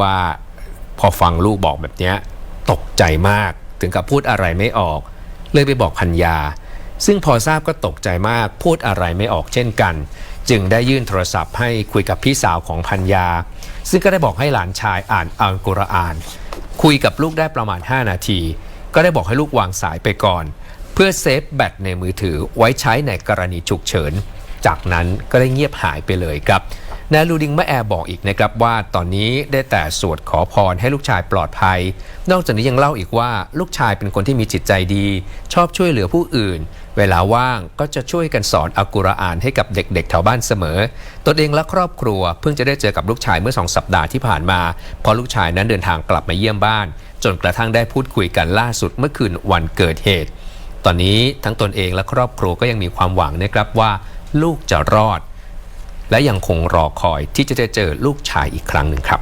ว่าพอฟังลูกบอกแบบนี้ตกใจมากถึงกับพูดอะไรไม่ออก เลยไปบอกพัญญาซึ่งพอทราบก็ตกใจมากพูดอะไรไม่ออกเช่นกัน จึงได้ยื่นโทรศัพท์ให้คุยกับพี่สาวของพัญญาซึ่งก็ได้บอกให้หลานชายอ่านอัลกุรอาน คุยกับลูกได้ประมาณ 5 นาที ก็ได้บอกให้ลูกวางสายไปก่อน เพื่อเซฟแบตในมือถือไว้ใช้ในกรณีฉุกเฉิน จากนั้นก็ได้เงียบหายไปเลยครับ นายลูดิงมะแอร์บอกอีกนะครับว่าตอนนี้ได้แต่สวดขอพรให้ลูกชายปลอดภัย นอกจากนี้ยังเล่าอีกว่าลูกชายเป็นคนที่มีจิตใจดี ชอบช่วยเหลือผู้อื่น เวลาว่างก็จะช่วยกันสอนอัลกุรอานให้กับเด็กๆแถวบ้านเสมอ ตนเองและครอบครัวเพิ่งจะได้เจอกับลูกชายเมื่อสองสัปดาห์ที่ผ่านมาเพราะลูกชายนั้นเดินทางกลับมาเยี่ยมบ้าน จนกระทั่งได้พูดคุยกันล่าสุดเมื่อคืนวันเกิดเหตุ ตอนนี้ทั้งตนเองและครอบครัวก็ยังมีความหวังนะครับว่า ลูกจะรอด และยังคงรอคอยที่จะได้เจอลูกชายอีกครั้งหนึ่งครับ